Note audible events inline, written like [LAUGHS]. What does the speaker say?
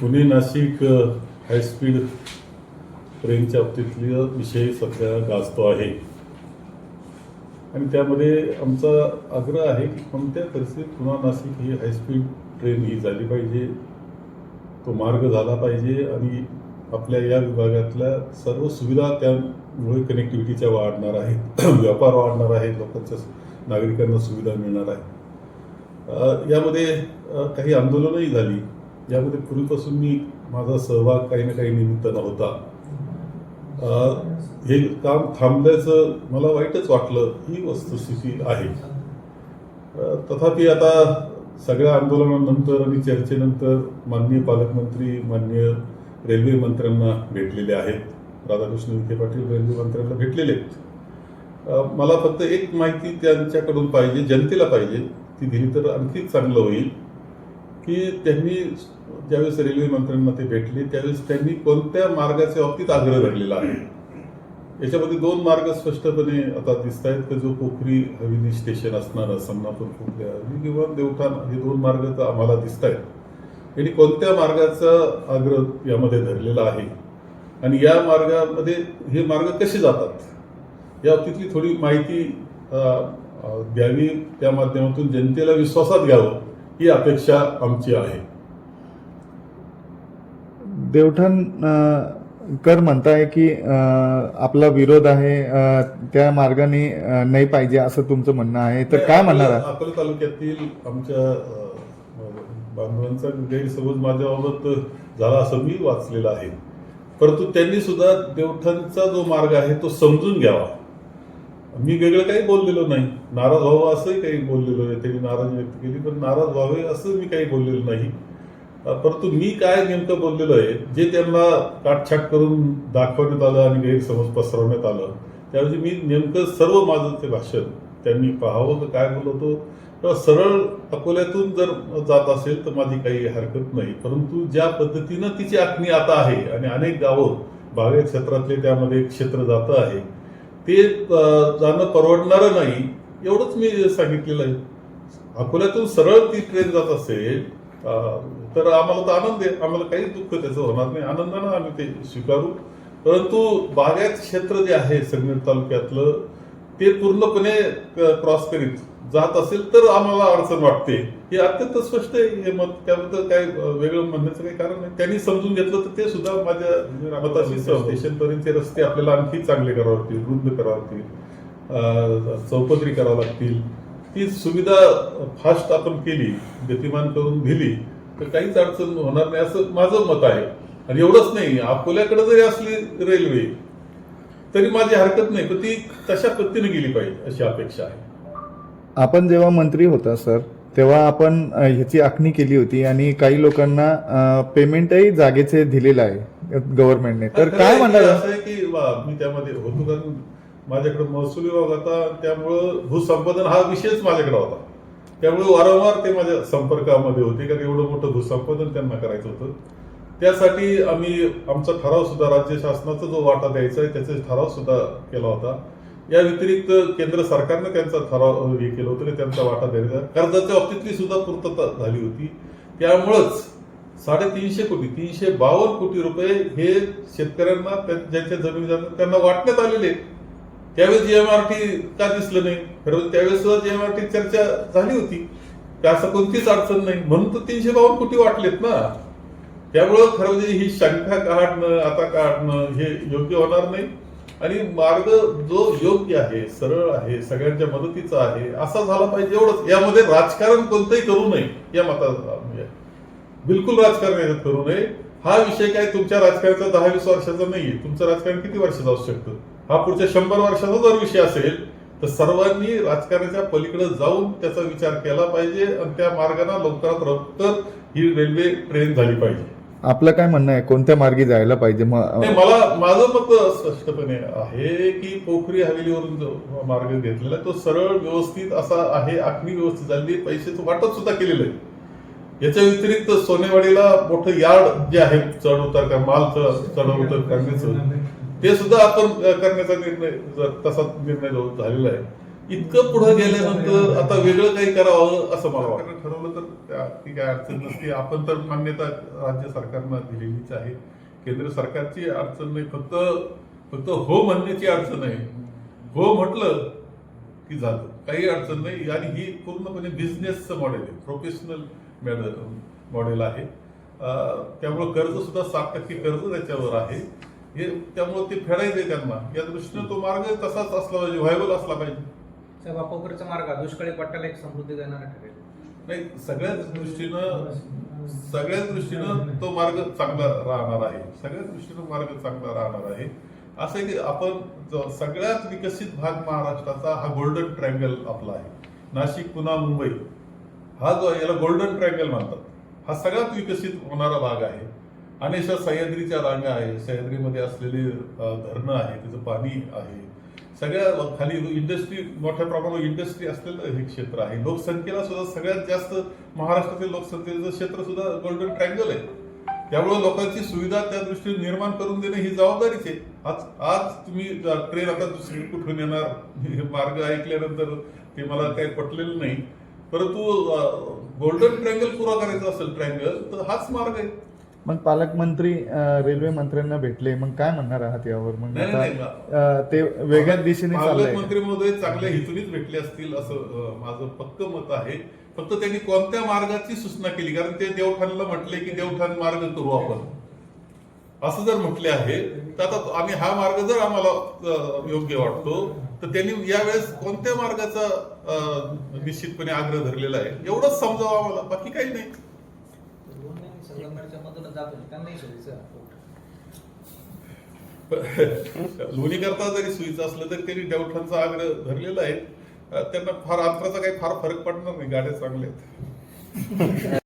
Pune Nashik uh, high speed ट्रेनच्या बाबतीतली विषय सध्या गाजतो आहे. आणि त्यामध्ये आमचा आग्रह आहे की कोणत्या परिस्थितीत पुन्हा नाशिक ही हायस्पीड ट्रेन ही झाली पाहिजे तो मार्ग झाला पाहिजे आणि आपल्या या विभागातल्या सर्व सुविधा त्यामुळे कनेक्टिव्हिटीच्या वाढणार आहेत [CLEARS THROAT] व्यापार वाढणार आहे लोकांच्या नागरिकांना सुविधा मिळणार आहे यामध्ये काही आंदोलनही झाली. यामध्ये पूर्वीपासून मी माझा सहभाग काही ना काही निमित्तानं होता. हे काम थांबल्याचं मला वाईटच वाटलं ही वस्तुस्थिती आहे. तथापि आता सगळ्या आंदोलनानंतर आणि चर्चेनंतर माननीय पालकमंत्री माननीय रेल्वे मंत्र्यांना भेटलेले आहेत. राधाकृष्ण विखे पाटील रेल्वे मंत्र्यांना भेटलेले आहेत. मला फक्त एक माहिती त्यांच्याकडून पाहिजे जनतेला पाहिजे ती दिली तर आणखी चांगलं होईल. की त्यांनी ज्यावेळेस रेल्वे मंत्र्यांना ते भेटले त्यावेळेस त्यांनी कोणत्या मार्गाच्या बाबतीत आग्रह धरलेला आहे? याच्यामध्ये दोन मार्ग स्पष्टपणे आता दिसत आहेत की जो पोखरी हवेली स्टेशन असणार समनापूर पोखरी हवेली किंवा देवठाण हे दोन मार्ग तर आम्हाला दिसत आहेत आणि कोणत्या मार्गाचा आग्रह यामध्ये धरलेला आहे? आणि या मार्गामध्ये हे मार्ग कसे जातात? या बाबतीतली थोडी माहिती द्यावी. त्या माध्यमातून जनतेला विश्वासात घ्यावं. ही अपेक्षा आमची आहे. देवठाण कर म्हणताय की आपला विरोध आहे त्या मार्गाने नाही पाहिजे असं तुमचं म्हणणं आहे. तर काय म्हणणार? अकोला तालुक्यातील आमच्या बांधवांचा गैरसमज माझ्याबाबत झाला असं मी वाचलेलं आहे. परंतु त्यांनी सुद्धा देवठाणचा जो मार्ग आहे तो समजून घ्यावा. मी वेगळं काही बोललेलो नाही. नाराज व्हावं असंही काही बोललेलो आहे. त्यांनी नाराज व्यक्त केली पण नाराज व्हावे असं मी काही बोललेलं नाही. परंतु मी काय नेमकं बोललेलो आहे जे त्यांना काटछाट करून दाखवण्यात आलं आणि गैरसमज पसरवण्यात आलं त्याऐवजी मी नेमकं सर्व माझं ते भाषण त्यांनी पाहावं तर काय बोलवतो? सरळ अकोल्यातून जर जात असेल तर माझी काही हरकत नाही. परंतु ज्या पद्धतीनं तिची आखणी आता आहे आणि अनेक गावं बागायत क्षेत्रातले त्यामध्ये एक क्षेत्र जातं आहे ते जाणं परवडणारं नाही. एवढंच मी सांगितलेलं आहे. अकोल्यातून सरळ ती ट्रेन जात असेल तर आम्हाला तर आनंद आहे. आम्हाला काहीच दुःख त्याचं होणार नाही. आनंदानं आम्ही ते स्वीकारू. परंतु बागायत क्षेत्र जे आहे संगमेर तालुक्यातलं ते पूर्णपणे क्रॉस करीत जात असेल तर आम्हाला अडचण वाटते. हे अत्यंत स्पष्ट आहे. हे मत त्याबद्दल काय वेगळं म्हणण्याचं काही कारण नाही. त्यांनी समजून घेतलं तर ते सुद्धा माझ्या मताशी स्टेशनपर्यंतचे रस्ते आपल्याला आणखी चांगले करावे लागतील रुंद करावे लागतील अ, चौपदरी करावं लागतील. ती सुविधा फास्ट आपण केली गतिमान करून दिली तर काहीच अडचण होणार नाही असं माझं मत आहे. आणि एवढंच नाही अकोल्याकडे जरी असली रेल्वे तरी माझी हरकत नाही पण ती तशा पद्धतीने गेली पाहिजे अशी अपेक्षा आहे. आपण जेव्हा मंत्री होता सर तेव्हा आपण ह्याची आखणी केली होती आणि काही लोकांना पेमेंटही जागेचे दिलेलं आहे गव्हर्नमेंटने. तर काय म्हणणार असं आहे की मी त्यामध्ये होतो कारण माझ्याकडे महसूल विभाग होता त्यामुळं भूसंपादन हा विषयच माझ्याकडे होता. त्यामुळे वारंवार ते माझ्या संपर्कामध्ये होते कारण एवढं मोठं भूसंपादन त्यांना करायचं होतं. त्यासाठी आम्ही आमचा ठराव सुद्धा राज्य शासनाचा जो वाटा द्यायचा आहे त्याचा ठराव सुद्धा केला होता. या व्यतिरिक्त केंद्र सरकारनं त्यांचा ठराव हे केलं होतं त्यांचा वाटा द्यायचा. कर्जाच्या बाबतीतली सुद्धा पूर्तता झाली होती. त्यामुळंच साडेतीनशे कोटी तीनशे बावन्न कोटी रुपये हे शेतकऱ्यांना त्या- ज्यांच्या जमिनी जातात त्यांना वाटण्यात आलेले. आहेत. त्यावेळेस जीएमआरटी का दिसलं नाही? खरं त्यावेळेस सुद्धा जीएमआरटी चर्चा झाली होती. असं कोणतीच अडचण नाही. म्हणून तर तीनशे बावन्न कोटी वाटलेत ना. त्यामुळं खरं म्हणजे ही शंका काढणं आता काढणं हे योग्य होणार नाही. आणि मार्ग जो योग्य आहे सरळ आहे सगळ्यांच्या मदतीचा आहे असा झाला पाहिजे एवढंच. यामध्ये राजकारण कोणतंही करू नये या मताचा बिलकुल राजकारण याच्यात करू नये. हा विषय काय तुमच्या राजकारणाचा दहा वीस वर्षाचा नाहीये. तुमचं राजकारण किती वर्षाचं असू शकतं? हा पुढच्या शंभर वर्षाचा जर विषय असेल तर सर्वांनी राजकारणाच्या पलीकडे जाऊन त्याचा विचार केला पाहिजे आणि त्या मार्गाने लवकरात लवकर ही रेल्वे ट्रेन झाली पाहिजे. आपलं काय म्हणणं आहे? कोणत्या मार्गी जायला पाहिजे? मला माझं मत स्पष्टपणे आहे की पोखरी हवेलीवरून जो मार्ग घेतलेला तो सरळ व्यवस्थित असा आहे आखणी व्यवस्थित झाली पैशाचं वाटप सुद्धा केलेलं आहे. याच्या व्यतिरिक्त सोनेवाडीला मोठं यार्ड जे आहे चढ उतार माल चढ उतार करण्याचं ते सुद्धा आपण करण्याचा निर्णय जर तसा निर्णय झालेला आहे इतकं पुढे गेल्यानंतर आता वेगळं काही करावं असं मला वाटतं. ठरवलं तर ती काय अडचण नसते. आपण तर मान्यता राज्य सरकारनं दिलेलीच आहे. केंद्र सरकारची अडचण नाही. फक्त फक्त हो म्हणण्याची अडचण आहे. हो म्हटलं की झालं. काही अडचण नाही. आणि ही पूर्णपणे बिझनेसचं मॉडेल आहे. प्रोफेशनल मॉडेल आहे. त्यामुळं कर्ज सुद्धा सात टक्के कर्ज त्याच्यावर आहे. हे त्यामुळं ते फेडायचंय त्यांना. या दृष्टीनं तो मार्ग तसाच असला पाहिजे व्हायबल असला पाहिजे. साहेब अपोकरचा मार्ग हा दुष्काळी पट्ट्याला एक समृद्धी देणारा ठरेल. नाही सगळ्याच दृष्टीनं सगळ्याच दृष्टीनं तो मार्ग चांगला राहणार आहे. सगळ्याच दृष्टीनं मार्ग चांगला राहणार आहे. असं आहे की आपण जो सगळ्यात विकसित भाग महाराष्ट्राचा हा गोल्डन ट्रँगल आपला आहे. नाशिक पुन्हा मुंबई. हा जो आहे, याला गोल्डन ट्रँगल म्हणतात. हा सगळ्यात विकसित होणारा भाग आहे. आणि अशा सह्याद्रीच्या रांगा आहे. सह्याद्रीमध्ये असलेली धरणं आहे त्याचं पाणी आहे. सगळ्या खाली इंडस्ट्री मोठ्या प्रमाणावर इंडस्ट्री असलेलं हे क्षेत्र आहे. लोकसंख्येला सुद्धा सगळ्यात जास्त महाराष्ट्रातील लोकसंख्येचं क्षेत्र सुद्धा गोल्डन ट्रँगल आहे. त्यामुळे लोकांची सुविधा त्या दृष्टीने निर्माण करून देणे ही जबाबदारीच आहे. आज आज तुम्ही ट्रेन आता दुसरी कुठून येणार? हे मार्ग ऐकल्यानंतर ते मला काही पटलेलं नाही. परंतु गोल्डन ट्रँगल पुरा करायचा असेल ट्रँगल तर हाच मार्ग आहे. मग पालकमंत्री रेल्वे मंत्र्यांना भेटले. मग काय म्हणणार आहात यावर? मग नाही, आता नाही, अं, ते वेगळ्याच दिशेने चाललंय. पालकमंत्री महोदय चांगल्या हेतूनीच भेटले असतील असं अं, माझं पक्क मत आहे. फक्त त्यांनी कोणत्या मार्गाची सूचना केली? कारण ते देवठाणला म्हटले की देवठाण मार्ग करू आपण. असं जर म्हटले आहे तर आता आम्ही हा मार्ग जर आम्हाला अं, योग्य वाटतो तर त्यांनी यावेळेस कोणत्या मार्गाचा अं, निश्चितपणे आग्रह धरलेला आहे एवढंच समजावं आम्हाला. बाकी काही नाही. जात त्यांनाही सोयीचं [LAUGHS] लोणी करता जरी सुईचं असलं तरी त्यांनी देवठाणचा आग्रह धरलेला आहे. त्यांना फार अंतराचा काही फार फरक पडणार नाही. गाड्या चांगल्या आहेत. [LAUGHS]